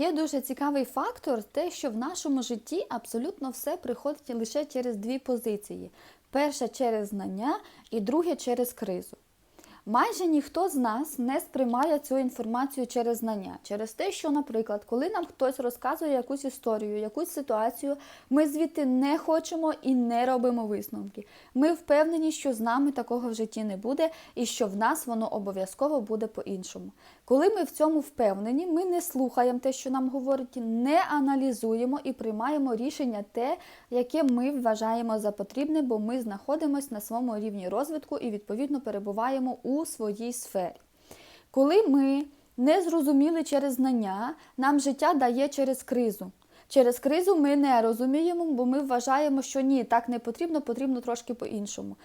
Є дуже цікавий фактор, те, що в нашому житті абсолютно все приходить лише через дві позиції: перша через знання і друге через кризу. Майже ніхто з нас не сприймає цю інформацію через знання, через те, що, наприклад, коли нам хтось розказує якусь історію, якусь ситуацію, ми звідти не хочемо і не робимо висновки. Ми впевнені, що з нами такого в житті не буде, і що в нас воно обов'язково буде по-іншому. Коли ми в цьому впевнені, ми не слухаємо те, що нам говорять, не аналізуємо і приймаємо рішення те, яке ми вважаємо за потрібне, бо ми знаходимося на своєму рівні розвитку і відповідно перебуваємо у своїй сфері. Коли ми не зрозуміли через знання, нам життя дає через кризу. Через кризу ми не розуміємо, бо ми вважаємо, що ні, так не потрібно, потрібно трошки по-іншому.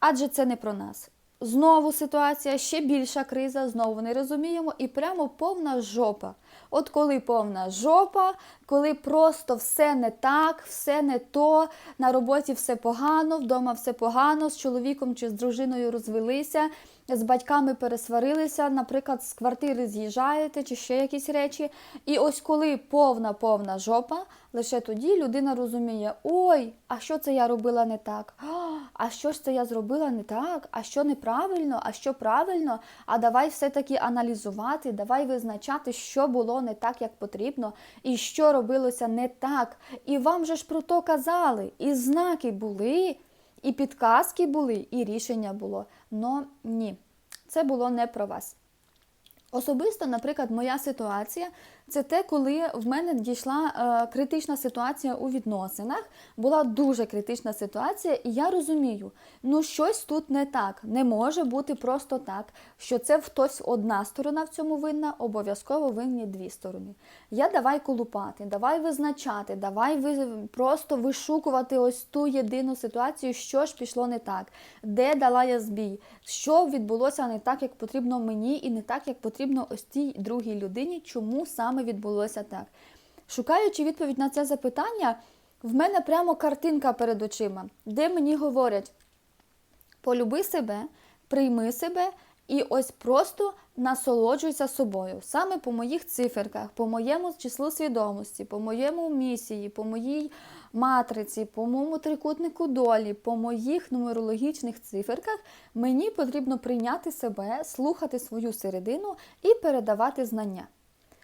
Адже це не про нас. Знову ситуація, ще більша криза, знову не розуміємо, і прямо повна жопа. От коли повна жопа, коли просто все не так, все не то, на роботі все погано, вдома все погано, з чоловіком чи з дружиною розвелися, з батьками пересварилися, наприклад, з квартири з'їжджаєте чи ще якісь речі. І ось коли повна повна жопа, лише тоді людина розуміє: ой, а що це я робила не так? А що ж це я зробила не так? А що неправильно? А що правильно? А давай все-таки аналізувати, давай визначати, що було не так, як потрібно, і що робилося не так. І вам же ж про то казали, і знаки були. І підказки були, і рішення було. Но ні, це було не про вас. Особисто, наприклад, моя ситуація це те, коли в мене дійшла е, критична ситуація у відносинах. Була дуже критична ситуація, і я розумію, ну щось тут не так. Не може бути просто так, що це хтось одна сторона в цьому винна, обов'язково винні дві сторони. Я давай колупати, давай визначати, давай ви просто вишукувати ось ту єдину ситуацію, що ж пішло не так, де дала я збій, що відбулося не так, як потрібно мені, і не так, як потрібно ось тій другій людині, чому саме відбулося так. Шукаючи відповідь на це запитання, в мене прямо картинка перед очима, де мені говорять: полюби себе, прийми себе і ось просто насолоджуйся собою. Саме по моїх циферках, по моєму числу свідомості, по моєму місії, по моїй матриці, по моєму трикутнику долі, по моїх нумерологічних циферках, мені потрібно прийняти себе, слухати свою середину і передавати знання.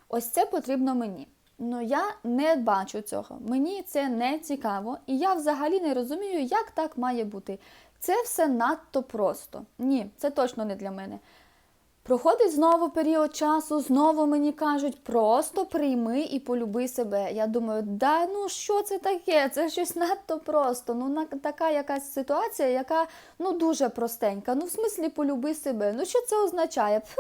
Ось це потрібно мені. Ну я не бачу цього. Мені це не цікаво, і я взагалі не розумію, як так має бути. Це все надто просто. Ні, це точно не для мене. Проходить знову період часу, знову мені кажуть, просто прийми і полюби себе. Я думаю, да ну що це таке? Це щось надто просто. Ну така якась ситуація, яка ну дуже простенька. Ну, в смислі, полюби себе. Ну що це означає? Пф,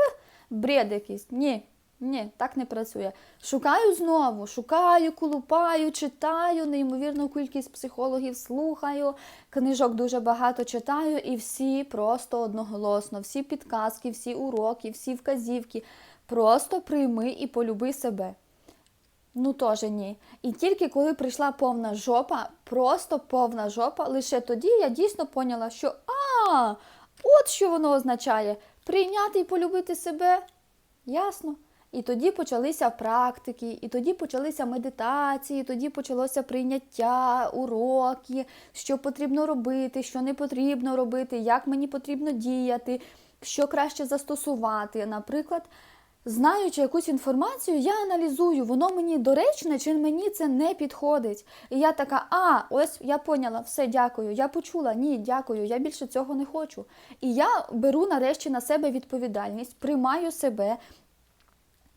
бред якийсь. Ні. Ні, так не працює. Шукаю знову, шукаю, колупаю, читаю, неймовірну кількість психологів слухаю, книжок дуже багато читаю, і всі просто одноголосно, всі підказки, всі уроки, всі вказівки. Просто прийми і полюби себе. Ну, теж ні. І тільки коли прийшла повна жопа, просто повна жопа, лише тоді я дійсно поняла, що а, от що воно означає прийняти і полюбити себе. Ясно. І тоді почалися практики, і тоді почалися медитації, і тоді почалося прийняття, уроки, що потрібно робити, що не потрібно робити, як мені потрібно діяти, що краще застосувати. Наприклад, знаючи якусь інформацію, я аналізую, воно мені доречне, чи мені це не підходить. І я така, а, ось я поняла, все, дякую. Я почула, ні, дякую, я більше цього не хочу. І я беру нарешті на себе відповідальність, приймаю себе.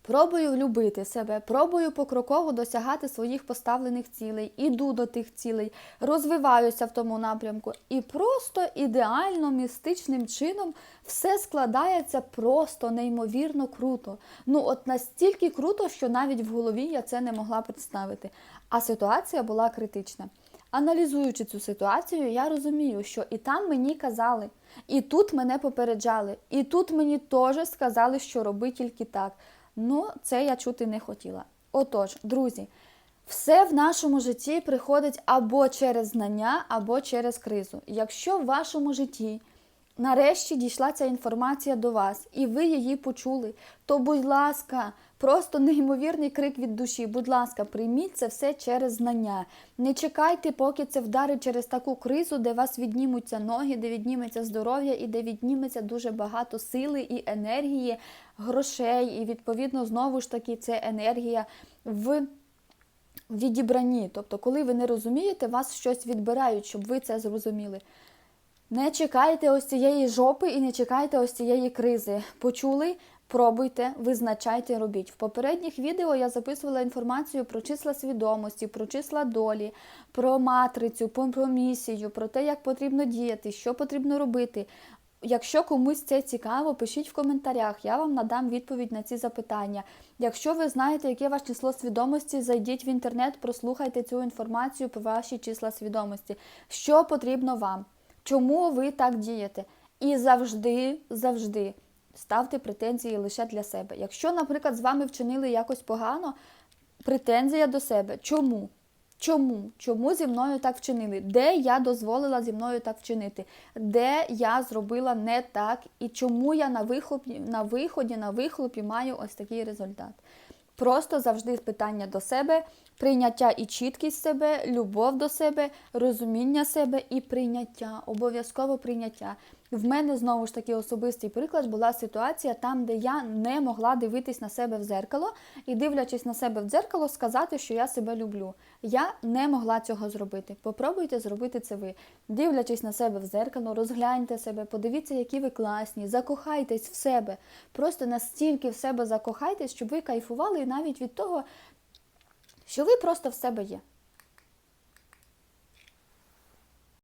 Пробую любити себе, пробую покроково досягати своїх поставлених цілей, іду до тих цілей, розвиваюся в тому напрямку. І просто ідеально містичним чином все складається просто неймовірно круто. Ну, от настільки круто, що навіть в голові я це не могла представити. А ситуація була критична. Аналізуючи цю ситуацію, я розумію, що і там мені казали, і тут мене попереджали, і тут мені теж сказали, що роби тільки так. Ну, це я чути не хотіла. Отож, друзі, все в нашому житті приходить або через знання, або через кризу. Якщо в вашому житті нарешті дійшла ця інформація до вас, і ви її почули, то, будь ласка, Просто неймовірний крик від душі. Будь ласка, прийміть це все через знання. Не чекайте, поки це вдарить через таку кризу, де вас віднімуться ноги, де відніметься здоров'я і де відніметься дуже багато сили і енергії, грошей. І відповідно знову ж таки це енергія в відібранні. Тобто, коли ви не розумієте, вас щось відбирають, щоб ви це зрозуміли. Не чекайте ось цієї жопи і не чекайте ось цієї кризи. Почули? Пробуйте, визначайте, робіть. В попередніх відео я записувала інформацію про числа свідомості, про числа долі, про матрицю, про місію, про те, як потрібно діяти, що потрібно робити. Якщо комусь це цікаво, пишіть в коментарях, я вам надам відповідь на ці запитання. Якщо ви знаєте, яке ваше число свідомості, зайдіть в інтернет, прослухайте цю інформацію про ваші числа свідомості. Що потрібно вам? Чому ви так дієте? І завжди, завжди ставте претензії лише для себе. Якщо, наприклад, з вами вчинили якось погано, претензія до себе. Чому? Чому? Чому зі мною так вчинили? Де я дозволила зі мною так вчинити? Де я зробила не так? І чому я на вихлопі, на виході, на вихлопі маю ось такий результат? Просто завжди питання до себе, прийняття і чіткість себе, любов до себе, розуміння себе і прийняття, обов'язково прийняття. В мене знову ж таки особистий приклад була ситуація там, де я не могла дивитись на себе в дзеркало і, дивлячись на себе в дзеркало, сказати, що я себе люблю. Я не могла цього зробити. Попробуйте зробити це ви. Дивлячись на себе в дзеркало, розгляньте себе, подивіться, які ви класні, закохайтесь в себе. Просто настільки в себе закохайтесь, щоб ви кайфували навіть від того, що ви просто в себе є.